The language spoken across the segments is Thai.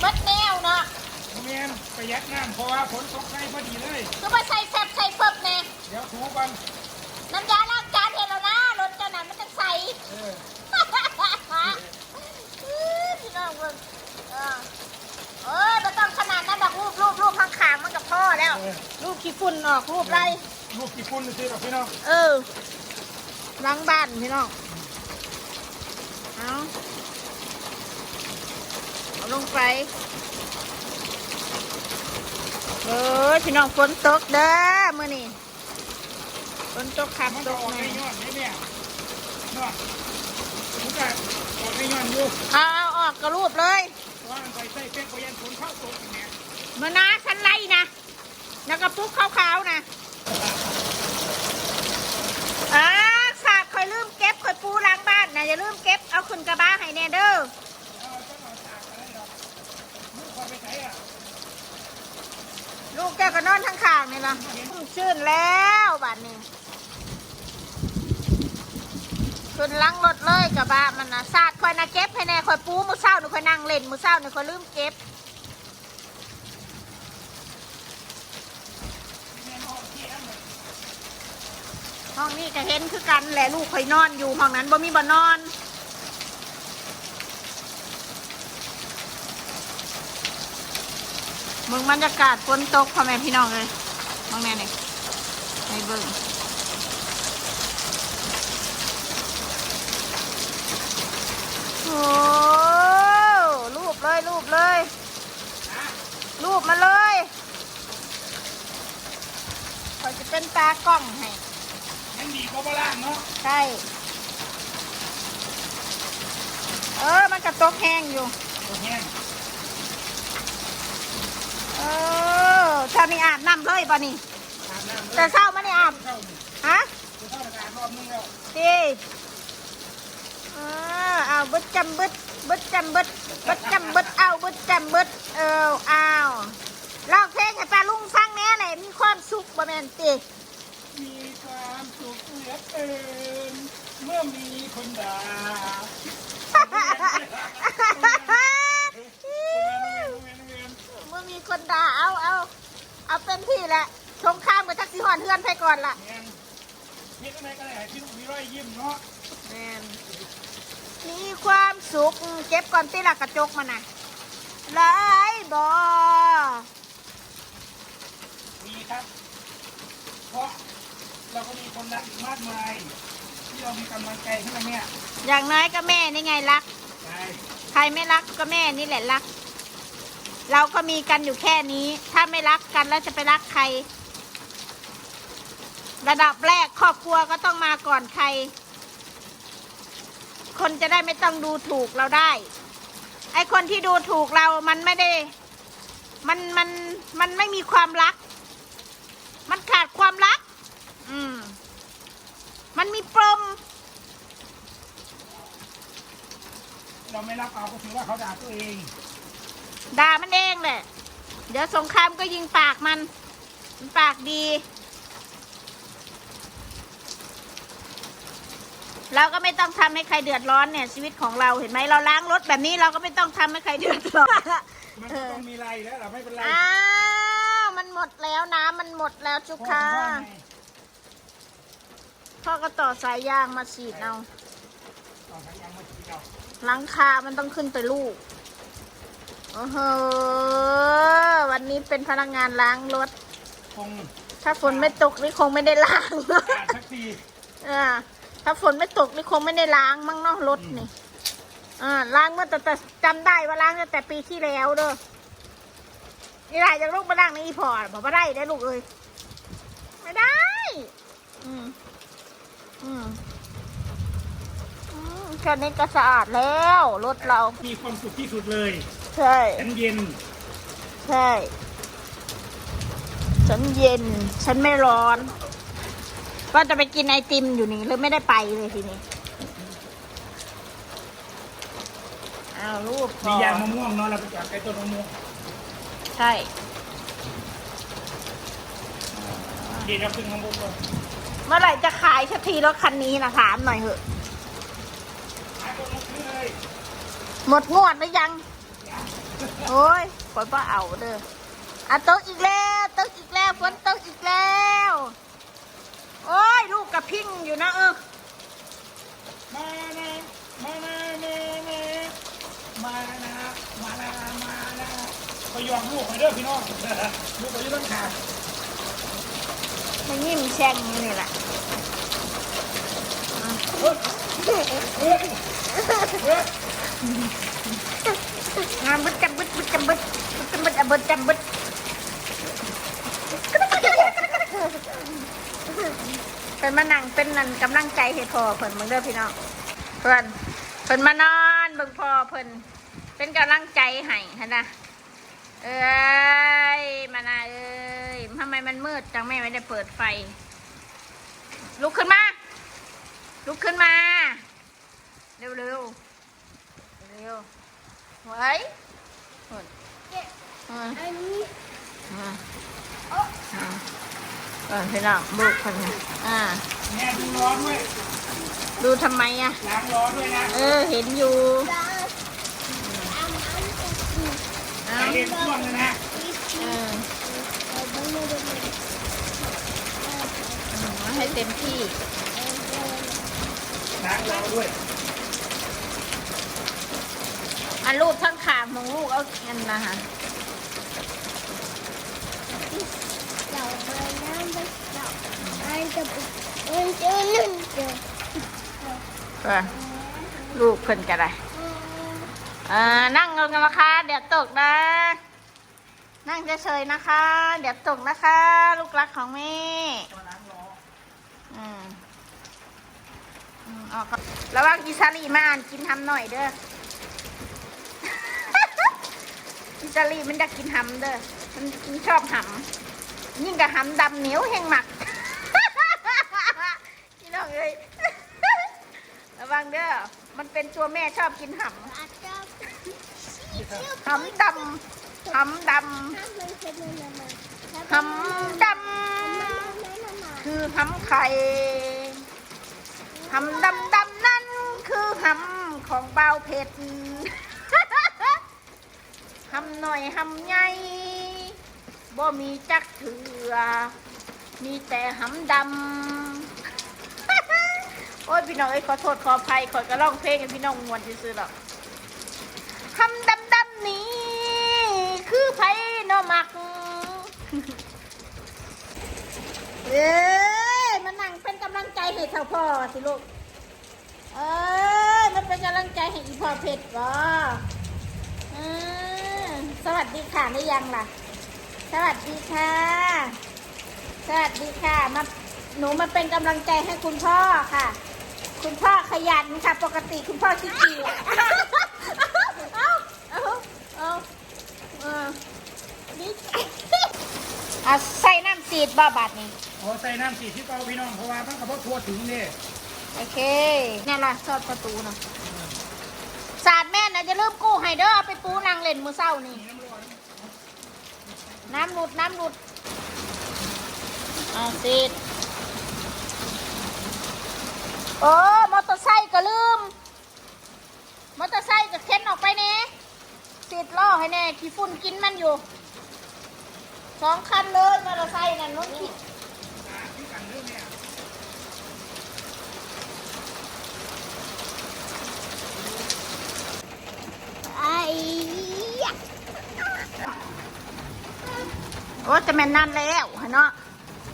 เบิดแนวเนาะำเมียนประหยัดน้ำเพราะว่าฝนตกใกล้พอดีเลย คือมาใส่แซ่บใส่เฟิบแน่เดี๋ยวถูกันน้ำยาล้างจานเห็นแล้วนะรถเจ้านั้นมันจะใสเออพี่น้องเบิ่งเออเออไม่ต้องขนาดนั้นดอกรูปรูปรูปข้างขางๆมันกับพ่อแล้วเออรูปขี้ฝุ่นออกรูปไร ลูกกี่ปุ่นซื้อหรอกพี่น้องเออล้างบ้านพี่น้อง เอา เอาลงไปเออพี่น้องฝนตกเด้อมื่อนี้ฝนตกขับมันตก็กออกแน่ในย้อนนี่เนี่ยเนาะมันก็ออกในย้อนอยู่เอาเอาออกกระรูปเลยว่ามันไปใส่เป็นประหยัดฝนเข้าตกอย่างเงี้ยเมื่อนาฉันไล่นะแล้วก็ปุ๊กขาวๆนะอ่าสาดคอยลืมเก็บคอยปูล้างบ้านนะอย่าลืมเก็บเอาขึ้นกระบะให้แน่เด้อ เอาต้องเอาตากอะไรดอกมือคอยไปใส่อะ ลูกแกก็นอนทั้งข้างนี่ละชื่นแล้วบัดนี้ขึ้นหลังรถเลยกระบะมันนะสาดคอยนะเก็บให้แน่คอยปูมือเศร้าหนูคอยนั่งเล่นมือเศร้าหนูคอยลืมเก็บห้องนี้ก็เห็นคือกันแหละลูกคอยนอนอยู่ห้องนั้นบ่มีบ่นอน มึงบรรยากาศฝนตกพ่อแม่พี่น้องเลยมองแน่นี่ให้เบิ่งโอ้รูปเลยรูปเลยนะรูปมาเลยคอยจะเป็นตากล้องให้ยังดีกว่าบ้านเนาะใช่เออ มันกระตกแห้งอยู่ตัวแห้ง เออเช้านี้อาบน้ำเลยป่ะนี่อาบน้ำเลยแต่เช้ามันนี่อาบฮะจะเข้าอาบรอบนึงแล้วดีเออเอาบึดจำบึดบึดจำบึดบึดจำบึดเอาบึดจำบึดเออเอาลองเพลงให้ป้าลุงฟังแน่เลยมีความสุขบ่แม่นติมีความสุขเหลือเกินเมื่อมีคนด่า มีคนด่าเอาเอาเอาเป็นที่แหละสงครามกับทักษิหอนเฮือนไปก่อนล่ะแมนเฮ็ดอะไรก็ได้ให้พี่มีรอยยิ้มเนาะแมนมีความสุขเก็บก่อนตีละกกระจกมันนะหลายบอมีครับ เพราะเราก็มีคนรักอีกมากมาย ที่เรามีกำลังใจขึ้นมาเนี่ยอย่างน้อยก็แม่นี่ไงรัก ใช่ ใครไม่รักก็แม่นี่แหละรัก เราก็มีกันอยู่แค่นี้ ถ้าไม่รักกันแล้วจะไปรักใคร ระดับแรกครอบครัวก็ต้องมาก่อนใคร คนจะได้ไม่ต้องดูถูกเราได้ ไอคนที่ดูถูกเรา มันไม่ได้ มันมันมันไม่มีความรัก มันขาดความรัก อืม มันมีปมเราไม่รับเอาก็ถือว่าเขาด่าตัวเอง ด่ามันเองแหละ เดี๋ยวสงครามก็ยิงปากมัน มันปากดี เราก็ไม่ต้องทำให้ใครเดือดร้อนเนี่ย ชีวิตของเราเห็นไหมเราล้างรถแบบนี้เราก็ไม่ต้องทำให้ใครเดือดร้อน มันก็ต้องมีไรแล้วเราไม่เป็นไรอ้าวมันหมดแล้วน้ำมันหมดแล้วจุกเพราะค่ะว่าไงพ่อก็ต่อสายยางมาฉีดเอา ต่อสายยางมาฉีดเราหลังคามันต้องขึ้นไปลูก โอ้โห วันนี้เป็นพนักงานล้างรถ คงถ้าฝนไม่ตกนี่คงไม่ได้ล้างอ่านสักทีอ่าถ้าฝนไม่ตกนี่คงไม่ได้ล้างมั้งเนาะรถนี่อ่าล้างเมื่อแต่แต่จำได้ว่าล้างตั้งแต่ปีที่แล้วเด้อนี่ไรจะลูกมาล้างในอีพอร์ตบอกว่าได้ได้ลูกเอ้ยไม่ได้ อืมอืมอืมแค่นี้ก็สะอาดแล้ว รถเรา มีความสุขที่สุดเลย ใช่ ฉันเย็น ใช่ ฉันเย็น ฉันไม่ร้อนว่าจะไปกินไอติมอยู่นี่เลยไม่ได้ไปเลยทีนี้อ้าวรูปมียางมะม่วงเนาะเราไปจับไอ้ต้นมะม่วงใช่เดี๋ยวเราขึ้นข้างบนก่อนอเมื่อไหร่จะขายสักทีรถคันนี้นะถามหน่อยเถอะ ขายคนละซื้อเลย หมดงวดหรือยัง โอ้ยฝนก็เอาเด้ออะตกอีกแล้วตกอีกแล้วฝนตกอีกแล้ว โอ้ยลูกกับพิงอยู่นะเออมานะมานะมานะมานะมานะมานะไปยอมลูกไปเด้อพี่น้องลูกไปอยืนต้นขามันยิ้มแช่งอยู่นี่แหละเฮ้ยเฮ้ยเฮ้ย งานบึดจำบึดบึดจำบึดบึดจำบึดอะบึดจำบึดเป็นมานั่งเป็นนั่นกำลังใจให้พ่อเพิ่นมึงเด้อพี่น้องเพิ่นเพิ่นมานอนเบิ่งพ่อเพิ่นเป็นกำลังใจให้ฮะนะเอ้ยมานาเอ้ยทำไมมันมืดจังแม่ไม่ได้เปิดไฟ ลุกขึ้นมา ลุกขึ้นมา เร็วเร็วๆเร็ว ไว้เพิ่นเอออันนี้อ่าอ่าเออพี่น้องลูกคนนี้อ่าแม่ดูร้อนด้วยดูทำไมอะล้างร้อนด้วยนะเออเห็นอยู่จะอันอันจะกินเอาใจเย็นช่วงเลยนะเออเอาไปเลยเลยเอาให้เต็มที่ล้างร้อนด้วย อันลูกทั้งขางมองลูกเอาเงินนะฮะเราไปน้ำไปเราอันจะมันจะนึ่งจะเออลูกเพิ่นกันไรเออนั่งลงกันนะคะ เดี๋ยวตกนะ นั่งเฉยๆนะคะ เดี๋ยวตกนะคะ ลูกรักของแม่มาล้างร้อนอืมอืมเอาก็ระวังกิซารีมาอ่านกินทำหน่อยเด้อ กิซารีมันอยากกินหำเด้อ มันมันชอบหำยิ่งกับหำดำเหนียวแห่งหมัก พี่น้องเอ้ยระวังเด้อ มันเป็นตัวแม่ชอบกินหำหำดำหำดำหำดำคือหำไข่หำดำดำนั่นคือหำของเบาเผ็ด หำหน่อยหำใหญ่บ่มีจักเถือมีแต่หำดำ โอ้ยพี่น้องเอ้ยขอโทษขออภัยขอยก็ร้องเพลงให้พี่น้องมวนซื่อหรอกหำดำดำนี้ คือไผนอมัก เอ้ยมันนั่งเป็นกำลังใจให้เท่าพ่อสิลูก เอ้ยมันเป็นกำลังใจให้อีพ่อเผ็ดวะอืม สวัสดีค่ะหรือยังล่ะ สวัสดีค่ะ สวัสดีค่ะมาหนูมาเป็นกำลังใจให้คุณพ่อค่ะ คุณพ่อขยันค่ะ ปกติคุณพ่อขี้เกียจเอาเอาเอาเออดีใจอะใส่น้ำซีดบ้าบาดนี้โอ้ใส่น้ำสีที่เกาพี่น้องเพราะว่ามันกระเพาะทั่วถึงนี่โอเคนี่ล่ะซอดประตูนะศาสตร์แม่นะจะเริ่มกู้ให้เด้อเอาไปปูนางเล่นมือเศร้านี่ น้ำหลุดน้ำหลุดเอาสิโอ้มอเตอร์ไซค์ก็ลืม มอเตอร์ไซค์ก็เข็นออกไปเน่สิดล่อให้แน่ขี้ฝุ่นกินมันอยู่สองคันเลยมอเตอร์ไซค์นั่นนู้นขี้ ที่กันเรื่องเนี่ย ไอ้ยะ โอ้จะแม่นนั่นแล้วฮะเนาะ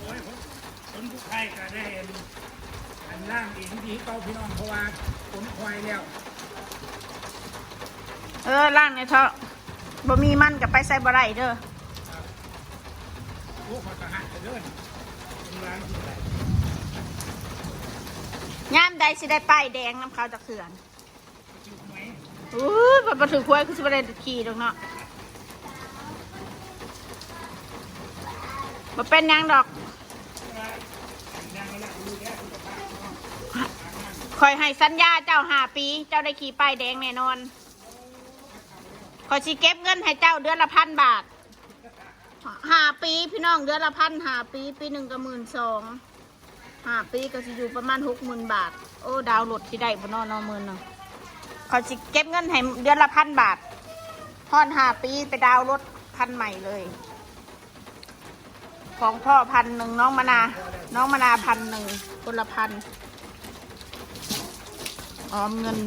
โอ้ยผมคนผู้ไทยก็ได้เห็นอันล่างเองที่เกาพี่น้องเพราะว่าผมควายแล้ว เออล่างในเถอะบ่มีมันกับไปใส่บ่ไรเด้อโอ้ขอทหารจะเดินเป็นร้านที่ไหนยามใดสิได้ป้ายแดงน้ำขาวจากเขื่อนจิ้วไหมอู้ยบ่มาถือควยคือสิบ่ได้ขี่ดอกเนาะ บ่เป็นยังดอกคอยให้สัญญาเจ้าหาปี เจ้าได้ขี่ป้ายแดงแน่นอนคอยสิเก็บเงินให้เจ้าเดือนละพันบาทหาปีพี่น้องเดือนละพันหาปี ปีหนึ่งก็หมื่นสองหาปีก็จะอยู่ประมาณหกหมื่นบาท โอ้ ดาวหลดที่ได้บนนอนนอหมื่นเนาะเขาจะเก็บเงินให้เดือนละพันบาททอนหาปีไปดาวรถพันใหม่เลย ของพ่อพันหนึ่งน้องมนา น้องมนาพันหนึ่งคนละพันออมเงิน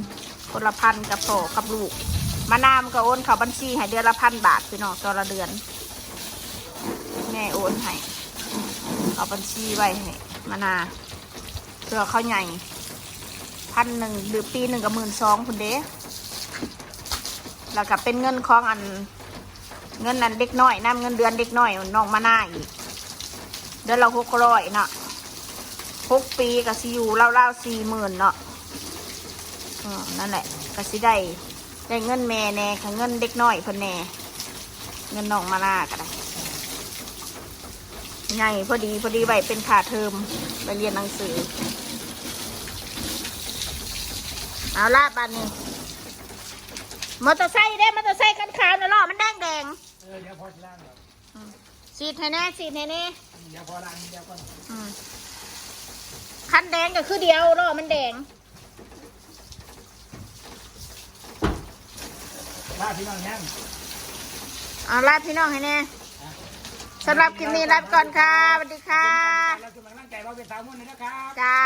คนละพันกับพ่อกับลูกมานามก็โอนเข้าบัญชีให้เดือนละพันบาทพี่น้องต่อละเดือน แม่โอนให้เอาบัญชีไว้ให้มานาเพื่อเขาใหญ่พันหนึ่งหรือปีหนึ่งกับหมื่นสองคุณเด้แล้วก็เป็นเงินของอันเงินนั้นเด็กน้อยน้ำเงินเดือนเด็กน้อยน้องมานาอีก ดือนละหกร้อยเนาะหกปีก็สิอยู่เล่าๆสี่หมื่นเนาะนั่นแหละก็สิได้ได้เงินแม่แน่ค่ะเงินเด็กน้อยเพิ่นแน่เงินน้องมานาก็ได้ไงพอดีพอดีไว้เป็นค่าเทอมไปเรียนหนังสือ เอาละบานนี้มอเตอร์ไซค์เด้มอเตอร์ไซค์คันขาวนะล้อมันแดงแดงเออเดี๋ยวพอที่ล่างเดี๋ยว ๆสีดให้แน่สีดให้แน่เดี๋ยวพอล่างเดี๋ยวก่อนอืมคันแดงก็คือเดียวล้อมันแดงลาพี่น้องยังเอาลาพี่น้องให้แน่สำหรับคลิปนี้ลาไปก่อนค่ะสวัสดีค่ะ แล้วคือมันร่างใจว่าเป็นสาวมุ่นเลยนะครับ จ้า